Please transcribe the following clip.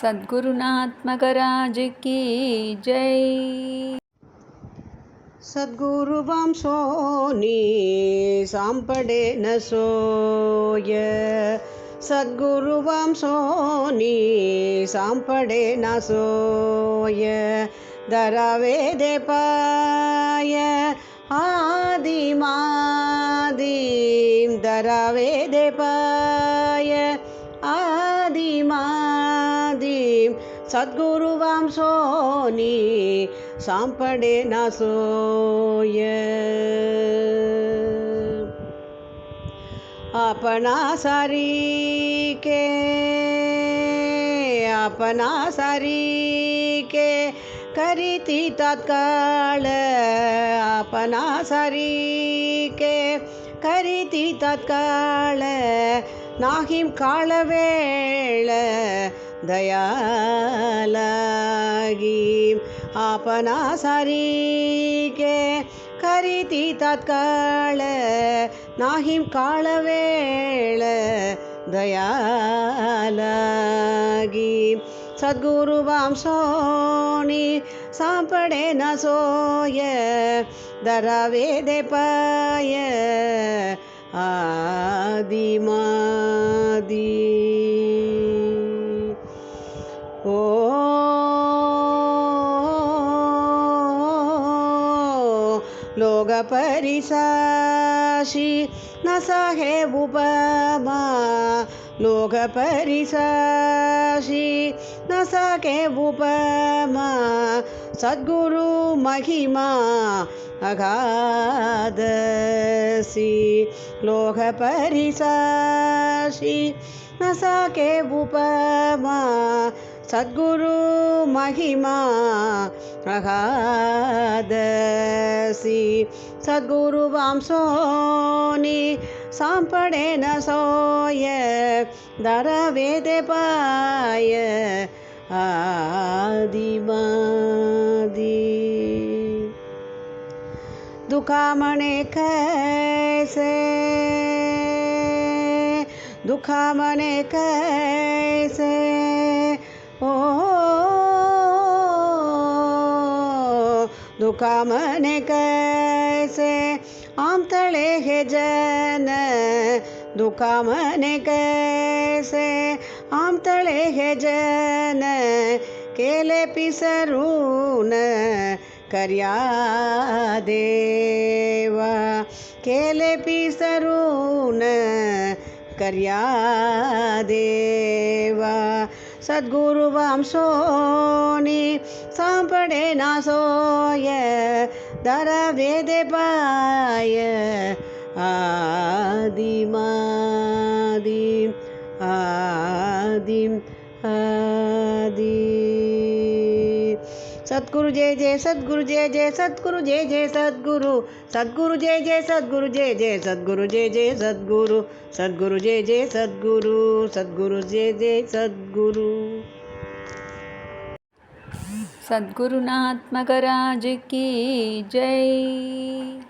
सद्गुरुनात्मकराज की जय। सद्गुरुवां सोनी साम्पडे न सोय। सद्गुरुवं सोनि साम्पडे न सोय। दरा पाय आदिमादिं दरा पाय। ಆದಿಮಾದಿಂ ಸದ್ಗುರುವಾಂ ಸೋನಿ ಸಾಂಪಡೆ ನಾಸೋಯ अपना सारी के अपना सारी के करीति तत्काल अपना सारी के करीति तत्काल நாகிம் காலவேள ದಯಾಲಾಗಿ ಆಪನ ಸರಿಗೆ ಕರಿತಿ ತತ್ಕಾಳ ನಾಹಿಂ ಕಾಳವೇಳ ದಯಾಲಾಗಿ ಸದ್ಗುರು ವಾಂಸೋಣಿ ಸಾಂಪಡೆ ನ ಸೋಯ ದರ ವೇದೆ ಪಾಯ आदिमादि। ओ लोकपरिसाशि न सहे उपमा। लोकपरिसाशि न सके उपमा। சத்குரு மகிமா அகாதசி. லோக பரிசாஷி நசாகே உபமா. சத்குரு மகிமா அகாதசி. சத்குரு வாம்சோனி சாம்படேன சோய தரவேதே பாய ஆதிமா. दी दुखा मने कैसे? दुखा मने कैसे? ओ दुखा मने कैसे? आम तले है जन। दुखा मने कैसे? आम तले हे जन। केले पिसरून करिया देवा। केले पिसरून करिया देवा। सांपड़े न सोया दर वेदे पाय आदिमा। सद्गुरु जय जय सद्गुरु जय जय सद्गुरु जय जय सद्गुरु सद्गुरु जय जय सद्गुरु जय जय सद्गुरु जय जय सद्गुरु सद्गुरु जय जय सद्गुरु सद्गुरु जय जय सद्गुरु सद्गुरुनात्मकराज की जय।